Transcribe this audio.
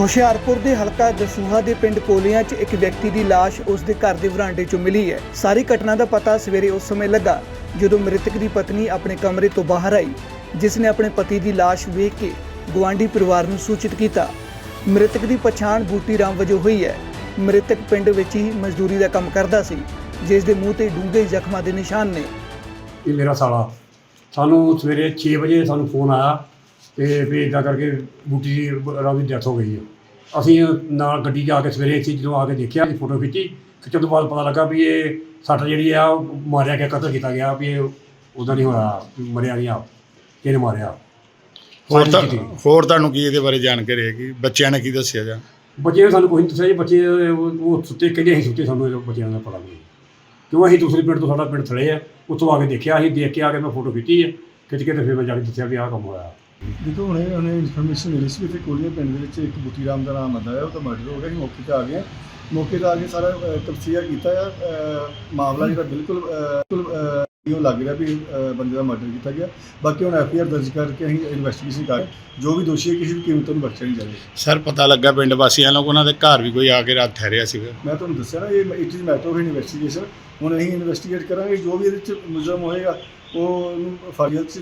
ਹੁਸ਼ਿਆਰਪੁਰ ਦੇ ਹਲਕਾ ਦਸੂਹਾ ਦੇ ਪਿੰਡ ਕੋਲੀਆਂ 'ਚ ਇੱਕ ਵਿਅਕਤੀ ਦੀ ਲਾਸ਼ ਉਸ ਦੇ ਘਰ ਦੇ ਵਰਾਂਡੇ 'ਚੋਂ ਮਿਲੀ ਹੈ। ਸਾਰੀ ਘਟਨਾ ਦਾ ਪਤਾ ਸਵੇਰੇ ਉਸ ਸਮੇਂ ਲੱਗਾ, ਜਦੋਂ ਮ੍ਰਿਤਕ ਦੀ ਪਤਨੀ ਆਪਣੇ ਕਮਰੇ ਤੋਂ ਬਾਹਰ ਆਈ, ਜਿਸ ਨੇ ਆਪਣੇ ਪਤੀ ਦੀ ਲਾਸ਼ ਵੇਖ ਕੇ ਗੁਆਂਢੀ ਪਰਿਵਾਰ ਨੂੰ ਸੂਚਿਤ ਕੀਤਾ। ਮ੍ਰਿਤਕ ਦੀ ਪਛਾਣ ਬੂਟੀ ਰਾਮ ਵਜੋਂ ਹੋਈ ਹੈ। ਮ੍ਰਿਤਕ ਪਿੰਡ ਵਿੱਚ ਹੀ ਮਜ਼ਦੂਰੀ ਦਾ ਕੰਮ ਕਰਦਾ ਸੀ, ਜਿਸ ਦੇ ਮੂੰਹ ਤੇ ਡੂੰਘੇ ਜ਼ਖਮਾਂ ਦੇ ਨਿਸ਼ਾਨ ਨੇ। ਇਹ ਮੇਰਾ ਸਾਲਾ। ਸਾਨੂੰ ਸਵੇਰੇ 6 ਵਜੇ ਸਾਨੂੰ ਫੋਨ ਆਇਆ। ਤੇ ਵੀ ਇੱਦਾਂ ਕਰਕੇ ਬੂਟੀ ਦੀ ਰਾਮ ਦੀ ਡੈਥ ਹੋ ਗਈ ਹੈ ਅਸੀਂ ਨਾਲ ਗੱਡੀ 'ਚ ਆ ਕੇ ਸਵੇਰੇ ਇੱਥੇ ਜਦੋਂ ਆ ਕੇ ਦੇਖਿਆ ਜੀ ਫੋਟੋ ਖਿੱਚੀ ਖਿੱਚਣ ਤੋਂ ਬਾਅਦ ਪਤਾ ਲੱਗਾ ਵੀ ਇਹ ਸੱਟ ਜਿਹੜੀ ਆ ਉਹ ਮਾਰਿਆ ਗਿਆ ਕਤਲ ਕੀਤਾ ਗਿਆ ਵੀ ਇਹ ਉਹਦਾ ਨਹੀਂ ਹੋਇਆ ਮਰਿਆ ਨਹੀਂ ਆ ਕਿਹਨੇ ਮਾਰਿਆ। ਹੋਰ ਤਾਂ। ਹੋਰ ਤੁਹਾਨੂੰ ਕੀ ਇਹਦੇ ਬਾਰੇ ਜਾਣਕਾਰੀ ਹੈਗੀ? ਬੱਚਿਆਂ ਨੇ ਕੀ ਦੱਸਿਆ ਜਾਂ? ਬੱਚੇ ਨੇ ਸਾਨੂੰ ਕੋਈ ਨਹੀਂ ਦੱਸਿਆ ਜੀ ਬੱਚੇ ਉਹ ਉਹ ਸੁੱਤੇ ਕਹਿੰਦੇ ਅਸੀਂ ਸੁੱਤੇ ਸਾਨੂੰ ਇਹ ਬੱਚਿਆਂ ਦਾ ਪਤਾ ਨਹੀਂ। ਕਿਉਂ ਅਸੀਂ ਦੂਸਰੇ ਪਿੰਡ ਤੋਂ ਸਾਡਾ ਪਿੰਡ ਥੜੇ ਆ ਉੱਥੋਂ ਆ ਕੇ ਦੇਖਿਆ ਅਸੀਂ ਦੇਖ ਕੇ ਆ ਕੇ ਮੈਂ ਫੋਟੋ ਖਿੱਚੀ ਹੈ ਖਿੱਚ ਕੇ ਤੇ ਫਿਰ ਮੈਂ ਜਾ ਕੇ ਦੱਸਿਆ ਵੀ ਆਹ ਕੰਮ ਹੋਇਆ। ਦੇਖੋ ਹੁਣੇ ਉਹਨੇ ਇਨਫੋਰਮੇਸ਼ਨ ਮਿਲੀ ਸੀ ਕਿ ਕੋਲੀਆ ਪਿੰਡ ਦੇ ਵਿੱਚ ਇੱਕ ਬੁੱਟੀ ਰਾਮ ਦਾ ਨਾਮ ਆਉਂਦਾ ਹੈ ਉਹ ਤਾਂ ਮਰਡਰ ਹੋ ਗਿਆ ਸੀ ਮੌਕੇ ਤੇ ਆ ਗਏ। ਮੌਕੇ ਤੇ ਆ ਕੇ ਸਾਰਾ ਤਫਸੀਰ ਕੀਤਾ ਆ। ਮਾਮਲਾ ਜਿਹੜਾ ਬਿਲਕੁਲ ਬਿਲਕੁਲ ਇਹੋ ਲੱਗ ਰਿਹਾ ਵੀ ਬੰਦੇ ਦਾ ਮਰਡਰ ਕੀਤਾ ਗਿਆ। ਬਾਕੀ ਹੁਣ ਐਫ ਆਈ ਆਰ ਦਰਜ ਕਰਕੇ ਅਸੀਂ ਇਨਵੈਸਟੀਗੇਸ਼ਨ ਕਰ ਜੋ ਵੀ ਦੋਸ਼ੀ ਹੈ ਕਿਸੇ ਵੀ ਕੀਮਤ ਨੂੰ ਬਖਸ਼ਿਆ ਨਹੀਂ ਜਾਵੇਗਾ ਸਰ ਪਤਾ ਲੱਗਾ ਪਿੰਡ ਵਾਸੀਆਂ ਨੂੰ ਉਹਨਾਂ ਦੇ ਘਰ ਵੀ ਕੋਈ ਆ ਕੇ ਰਾਤ ਠਹਿਰਿਆ ਸੀਗਾ ਮੈਂ ਤੁਹਾਨੂੰ ਦੱਸਿਆ ਨਾ ਇਹ it is matter of investigation ਹੁਣ ਅਸੀਂ ਇਨਵੈਸਟੀਗੇਟ ਕਰਾਂਗੇ ਜੋ ਵੀ ਇਹਦੇ ਵਿੱਚ ਮੁਲਜ਼ਮ ਹੋਏਗਾ ਉਹ ਉਹਨੂੰ ਫਾਜ਼ਿਲ ਚ